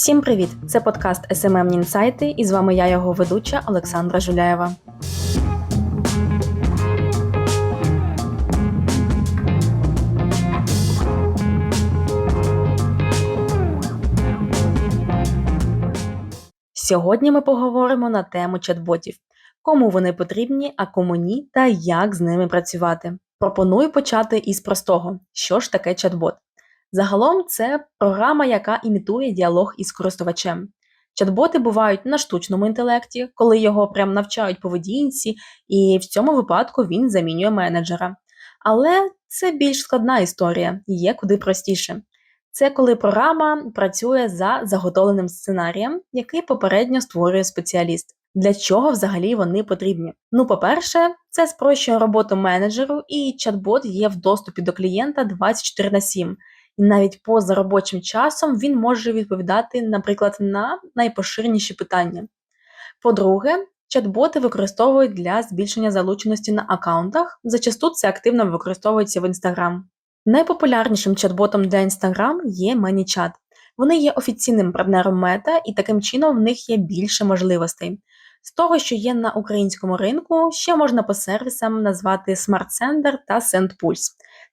Всім привіт! Це подкаст SMM Інсайти, і з вами я, його ведуча Олександра Жуляєва. Сьогодні ми поговоримо на тему чат-ботів, кому вони потрібні, а кому ні, та як з ними працювати. Пропоную почати із простого: що ж таке чат-бот? Загалом це програма, яка імітує діалог із користувачем. Чат-боти бувають на штучному інтелекті, коли його прям навчають поведінці, і в цьому випадку він замінює менеджера. Але це більш складна історія, є куди простіше. Це коли програма працює за заготовленим сценарієм, який попередньо створює спеціаліст. Для чого взагалі вони потрібні? Ну, по-перше, це спрощує роботу менеджеру, і чат-бот є в доступі до клієнта 24 на 7. І навіть поза робочим часом він може відповідати, наприклад, на найпоширеніші питання. По-друге, чат-боти використовують для збільшення залученості на аккаунтах. Зачасту це активно використовується в Instagram. Найпопулярнішим чат-ботом для Instagram є ManyChat. Вони є офіційним партнером Meta, і таким чином в них є більше можливостей. З того, що є на українському ринку, ще можна по сервісам назвати SmartSender та SendPulse.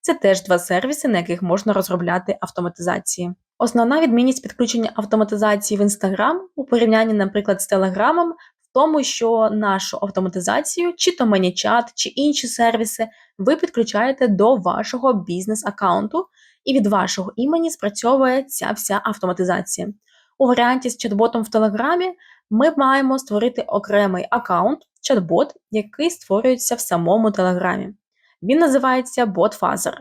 Це теж два сервіси, на яких можна розробляти автоматизації. Основна відмінність підключення автоматизації в Instagram у порівнянні, наприклад, з Telegram, в тому, що нашу автоматизацію, чи то ManyChat, чи інші сервіси, ви підключаєте до вашого бізнес-аккаунту, і від вашого імені спрацьовує ця вся автоматизація. У варіанті з чат-ботом в Телеграмі ми маємо створити окремий аккаунт, чат-бот, який створюється в самому Телеграмі. Він називається BotFuzzer.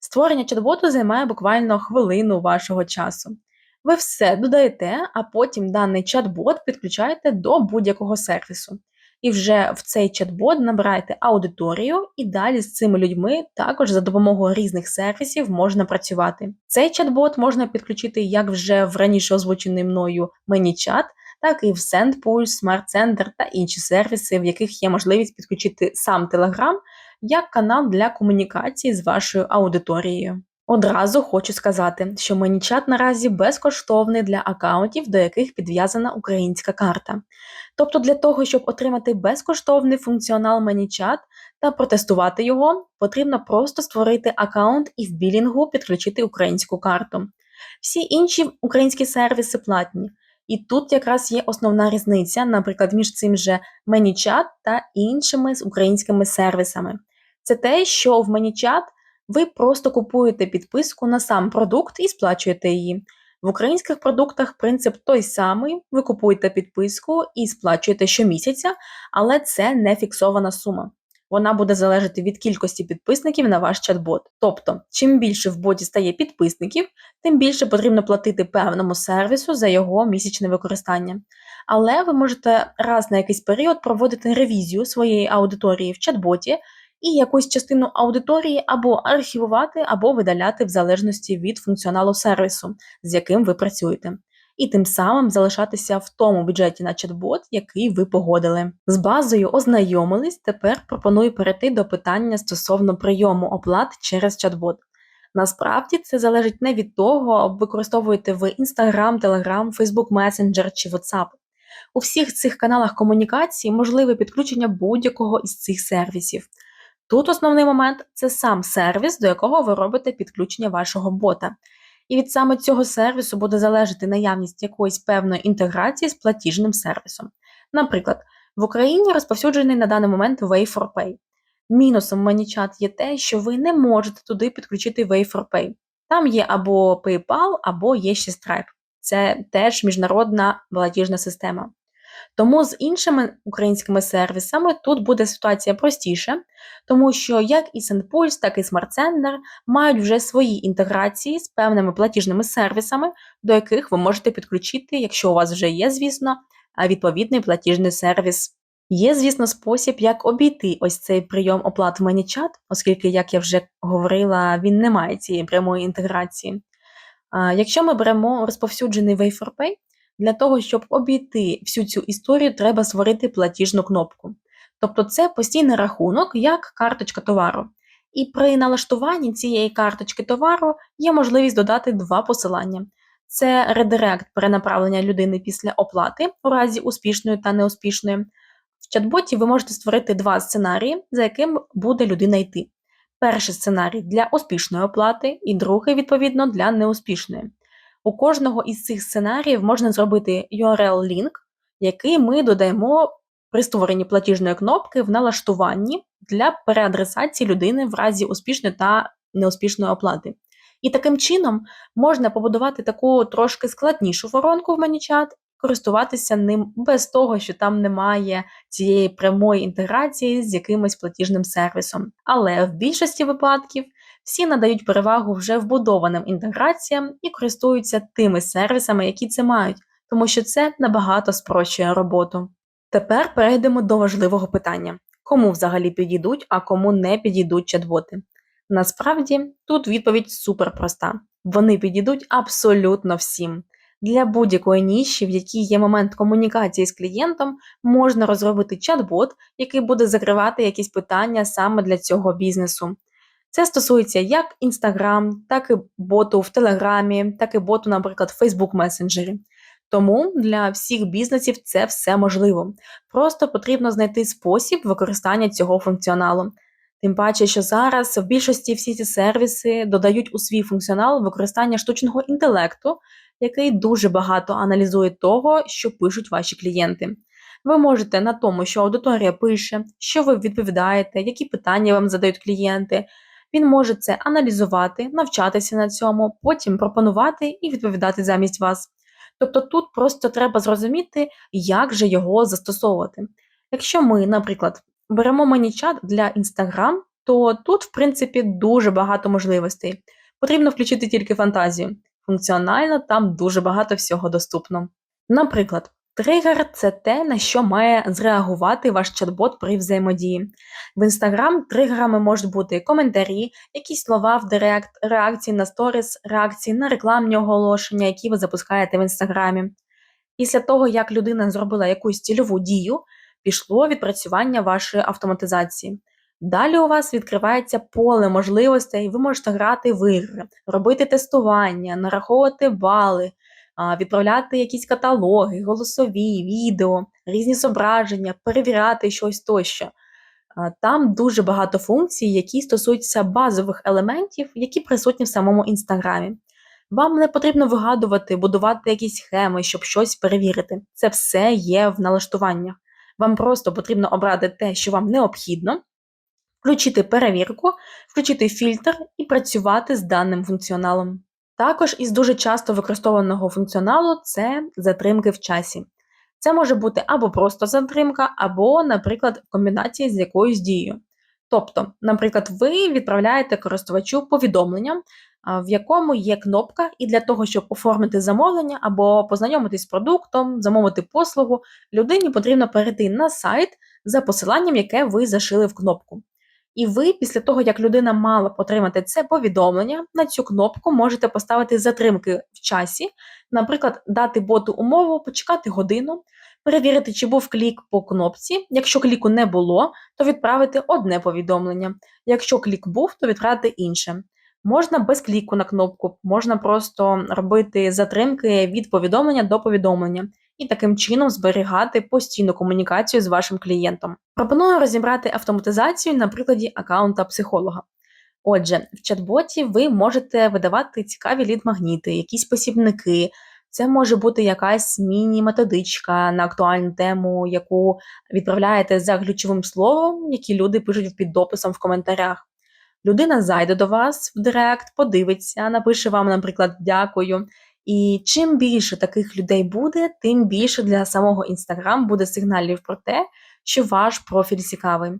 Створення чат-боту займає буквально хвилину вашого часу. Ви все додаєте, а потім даний чат-бот підключаєте до будь-якого сервісу. І вже в цей чат-бот набираєте аудиторію, і далі з цими людьми також за допомогою різних сервісів можна працювати. Цей чат-бот можна підключити як вже в раніше озвучений мною ManyChat, так і в SendPulse, SmartSender та інші сервіси, в яких є можливість підключити сам Telegram як канал для комунікації з вашою аудиторією. Одразу хочу сказати, що ManyChat наразі безкоштовний для аккаунтів, до яких підв'язана українська карта. Тобто для того, щоб отримати безкоштовний функціонал ManyChat та протестувати його, потрібно просто створити аккаунт і в білінгу підключити українську карту. Всі інші українські сервіси платні. І тут якраз є основна різниця, наприклад, між цим же ManyChat та іншими українськими сервісами. Це те, що в ManyChat ви просто купуєте підписку на сам продукт і сплачуєте її. В українських продуктах принцип той самий: ви купуєте підписку і сплачуєте щомісяця, але це не фіксована сума. Вона буде залежати від кількості підписників на ваш чат-бот. Тобто, чим більше в боті стає підписників, тим більше потрібно платити певному сервісу за його місячне використання. Але ви можете раз на якийсь період проводити ревізію своєї аудиторії в чат-боті і якусь частину аудиторії або архівувати, або видаляти в залежності від функціоналу сервісу, з яким ви працюєте. І тим самим залишатися в тому бюджеті на чат-бот, який ви погодили. З базою ознайомились, тепер пропоную перейти до питання стосовно прийому оплат через чат-бот. Насправді це залежить не від того, використовуєте ви Instagram, Telegram, Facebook Messenger чи WhatsApp. У всіх цих каналах комунікації можливе підключення будь-якого із цих сервісів. Тут основний момент це сам сервіс, до якого ви робите підключення вашого бота. І від саме цього сервісу буде залежати наявність якоїсь певної інтеграції з платіжним сервісом. Наприклад, в Україні розповсюджений на даний момент Way4Pay. Мінусом ManyChat є те, що ви не можете туди підключити Way4Pay. Там є або PayPal, або є ще Stripe. Це теж міжнародна платіжна система. Тому з іншими українськими сервісами тут буде ситуація простіша, тому що як і SendPulse, так і SmartSender мають вже свої інтеграції з певними платіжними сервісами, до яких ви можете підключити, якщо у вас вже є, звісно, відповідний платіжний сервіс. Є, звісно, спосіб, як обійти ось цей прийом оплат в ManyChat, оскільки, як я вже говорила, він не має цієї прямої інтеграції. Якщо ми беремо розповсюджений Way4Pay, для того, щоб обійти всю цю історію, треба створити платіжну кнопку. Тобто це постійний рахунок, як карточка товару. І при налаштуванні цієї карточки товару є можливість додати два посилання. це редирект перенаправлення людини після оплати у разі успішної та неуспішної. В чат-боті ви можете створити два сценарії, за яким буде людина йти. Перший сценарій для успішної оплати, і другий, відповідно, для неуспішної. У кожного із цих сценаріїв можна зробити URL-лінк, який ми додаємо при створенні платіжної кнопки в налаштуванні для переадресації людини в разі успішної та неуспішної оплати. І таким чином можна побудувати таку трошки складнішу воронку в ManyChat, користуватися ним без того, що там немає цієї прямої інтеграції з якимось платіжним сервісом. Але в більшості випадків всі надають перевагу вже вбудованим інтеграціям і користуються тими сервісами, які це мають, тому що це набагато спрощує роботу. Тепер перейдемо до важливого питання: кому взагалі підійдуть, а кому не підійдуть чат-боти. Насправді тут відповідь супер проста: вони підійдуть абсолютно всім. Для будь-якої ніші, в якій є момент комунікації з клієнтом, можна розробити чат-бот, який буде закривати якісь питання саме для цього бізнесу. Це стосується як Instagram, так і боту в Телеграмі, так і боту, наприклад, в Facebook месенджері. Тому для всіх бізнесів це все можливо. Просто потрібно знайти спосіб використання цього функціоналу. Тим паче, що зараз в більшості всі ці сервіси додають у свій функціонал використання штучного інтелекту, який дуже багато аналізує того, що пишуть ваші клієнти. Ви можете на тому, що аудиторія пише, що ви відповідаєте, які питання вам задають клієнти. Він може це аналізувати, навчатися на цьому, потім пропонувати і відповідати замість вас. Тобто тут просто треба зрозуміти, як же його застосовувати. Якщо ми, наприклад, беремо ManyChat для Instagram, то тут, в принципі, дуже багато можливостей. Потрібно включити тільки фантазію. Функціонально там дуже багато всього доступно. Наприклад, тригер це те, на що має зреагувати ваш чат-бот при взаємодії. В Instagram тригерами можуть бути коментарі, якісь слова в директ, реакції на сторіс, реакції на рекламні оголошення, які ви запускаєте в інстаграмі. Після того, як людина зробила якусь цільову дію, пішло відпрацювання вашої автоматизації. Далі у вас відкривається поле можливостей, ви можете грати в ігри, робити тестування, нараховувати бали, відправляти якісь каталоги, голосові, відео, різні зображення, перевіряти щось тощо. Там дуже багато функцій, які стосуються базових елементів, які присутні в самому інстаграмі. Вам не потрібно вигадувати, будувати якісь схеми, щоб щось перевірити. Це все є в налаштуваннях. Вам просто потрібно обрати те, що вам необхідно, включити перевірку, включити фільтр і працювати з даним функціоналом. Також із дуже часто використовуваного функціоналу це затримки в часі. Це може бути або просто затримка, або, наприклад, в комбінації з якоюсь дією. Тобто, наприклад, ви відправляєте користувачу повідомлення, в якому є кнопка, і для того, щоб оформити замовлення або познайомитись з продуктом, замовити послугу, людині потрібно перейти на сайт за посиланням, яке ви зашили в кнопку. І ви, після того, як людина мала отримати це повідомлення, на цю кнопку можете поставити затримки в часі, наприклад, дати боту умову, почекати годину, перевірити, чи був клік по кнопці. Якщо кліку не було, то відправити одне повідомлення. Якщо клік був, то відправити інше. Можна без кліку на кнопку, можна просто робити затримки від повідомлення до повідомлення і таким чином зберігати постійну комунікацію з вашим клієнтом. Пропоную розібрати автоматизацію на прикладі аккаунта психолога. Отже, в чат-боті ви можете видавати цікаві лід-магніти, якісь посібники. Це може бути якась міні-методичка на актуальну тему, яку відправляєте за ключовим словом, які люди пишуть під дописом в коментарях. Людина зайде до вас в Директ, подивиться, напише вам, наприклад, дякую. І чим більше таких людей буде, тим більше для самого Інстаграм буде сигналів про те, що ваш профіль цікавий.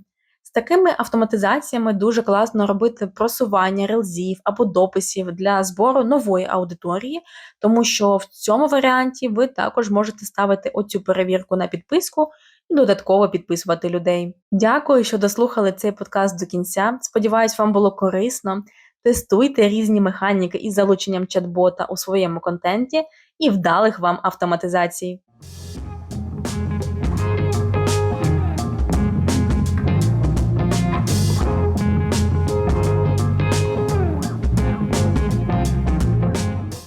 З такими автоматизаціями дуже класно робити просування релзів або дописів для збору нової аудиторії, тому що в цьому варіанті ви також можете ставити оцю перевірку на підписку і додатково підписувати людей. Дякую, що дослухали цей подкаст до кінця. Сподіваюсь, вам було корисно. Тестуйте різні механіки із залученням чат-бота у своєму контенті і вдалих вам автоматизацій.